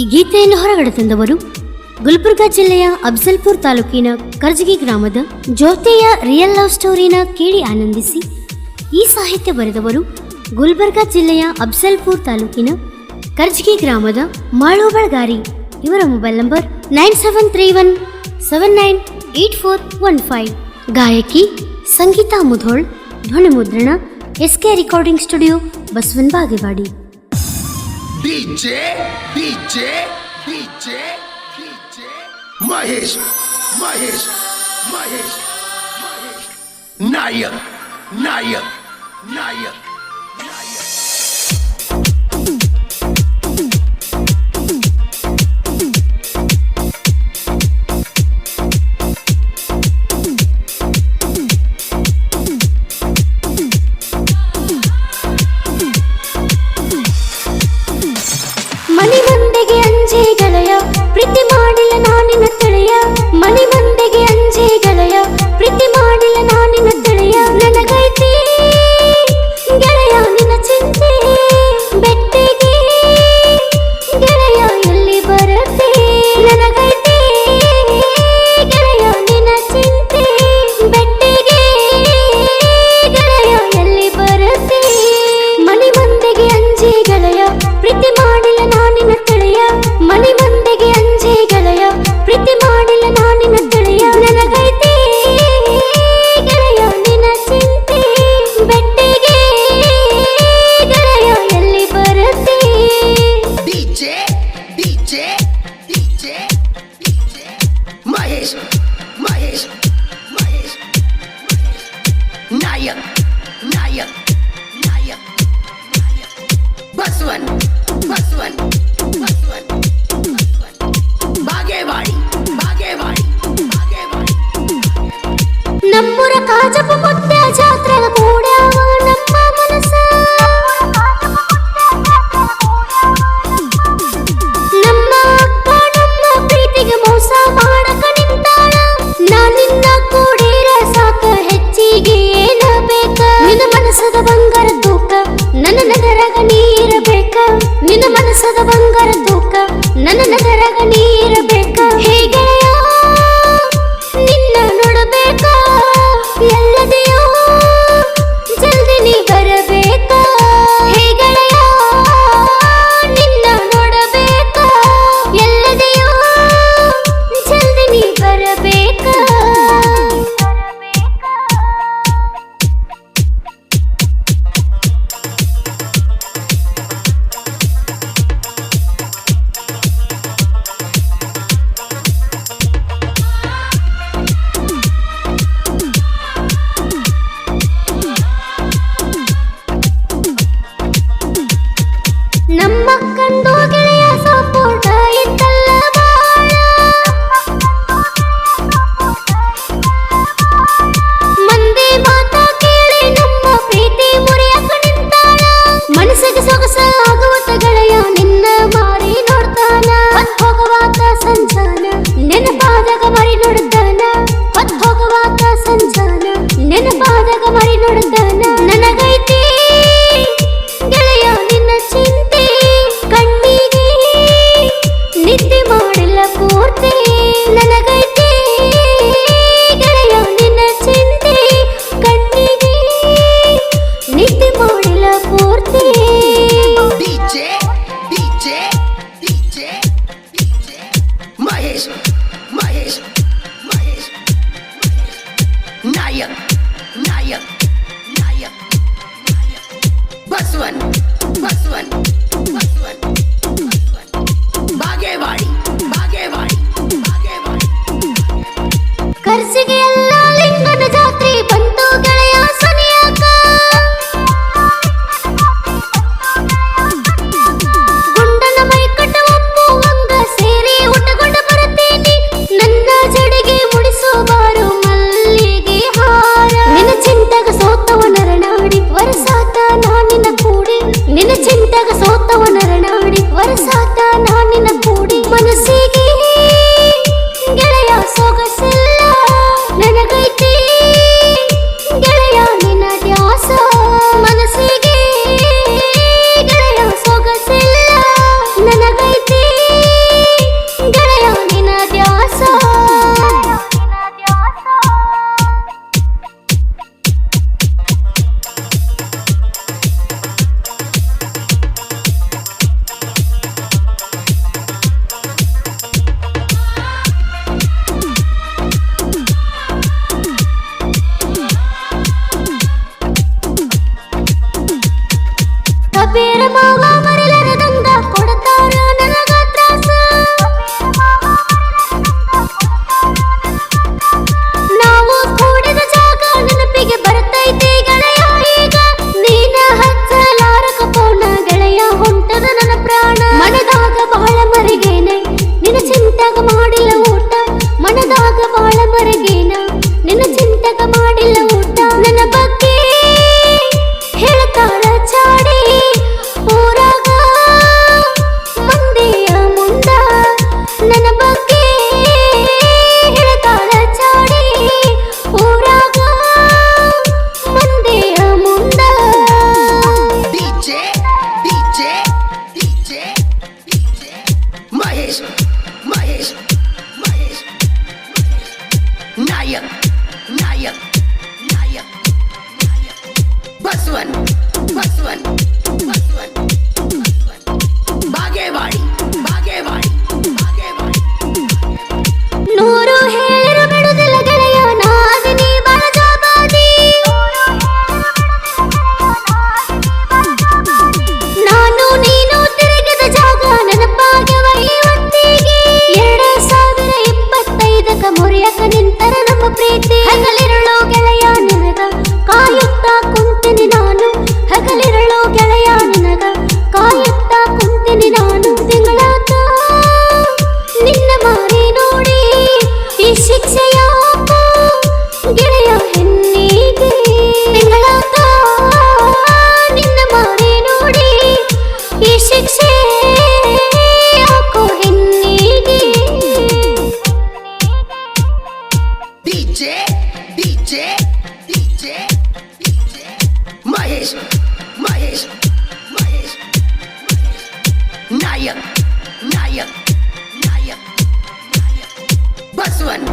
ಈ ಗೀತೆಯನ್ನು ಹೊರಗಡೆ ತಂದವರು ಗುಲ್ಬರ್ಗಾ ಜಿಲ್ಲೆಯ ಅಫ್ಜಲ್ಪುರ್ ತಾಲೂಕಿನ ಕರ್ಜಗಿ ಗ್ರಾಮದ ಜ್ಯೋತಿಯ ರಿಯಲ್ ಲವ್ ಸ್ಟೋರಿನ ಕೇಳಿ ಆನಂದಿಸಿ ಈ ಸಾಹಿತ್ಯ ಬರೆದವರು ಗುಲ್ಬರ್ಗಾ ಜಿಲ್ಲೆಯ ಅಫ್ಜಲ್ಪುರ್ ತಾಲೂಕಿನ ಕರ್ಜಗಿ ಗ್ರಾಮದ ಮಾಳೋಬಳ್ಗಾರಿ. ಇವರ mobile number nine seven three one seven nine eight four one five. ಗಾಯಕಿ ಸಂಗೀತಾ ಮುಧೋಳ್ ಧ್ವನಿ ಮುದ್ರಣ ಎಸ್ ಕೆ ರೆಕಾರ್ಡಿಂಗ್ ಸ್ಟುಡಿಯೋ ಬಸವನ್ Bagewadi. DJ, DJ, DJ, DJ, Mahesh, Mahesh, Mahesh, Mahesh, Nayak, Nayak, Nayak. ಅಂಜೆ ಪ್ರೀತಿ ಮಾಡಿಲ್ಲ ನಾನಿನ ತಿಳಿಯ ಮನೆ ಮಂದೆಗೆ ಅಂಜೆ ಗೆಳೆಯ ಪ್ರೀತಿ नायक नायक नायक बसवन बसवन बसवन बागेवाडी बागेवाडी बागेवाडी. नम्मुर కలగరగని ಮನಸ್ಸಿಗೆ ಸೊಗಸ ಆಗುವತ ಗೆಳೆಯ ನಿನ್ನ ಮಾರಿ ನೋಡ್ತಾನ. ಹೊತ್ ಹೋಗುವಾತ ಸಂಜಾನ, ನೆನಪಾದಾಗ ಮರಿ ನೋಡ್ತಾನ. ಹೊತ್ ಹೋಗುವಾತ ಸಂಜಾನ ನಿನ್ನ ಚಿಂತೆ, ಕಣ್ಣಿಗೆ ಪೂರ್ತಿ. ನನಗೈತಿ नायक नायक नायक बसवन बसवन बसवन बागेवाड़ी बागेवाड़ी बागेवाड़ी कर्ज के ಚಿಂತಾಗ ರಣಾಡಿ ನರನಾಡಿ महेश महेश नायक नायक नायक नायक बसवन बसवन बसवन DJ, DJ, DJ, DJ, Mahesh, Mahesh, Mahesh, Mahesh, Nayak, Nayak, Nayak, Nayak, Baswan.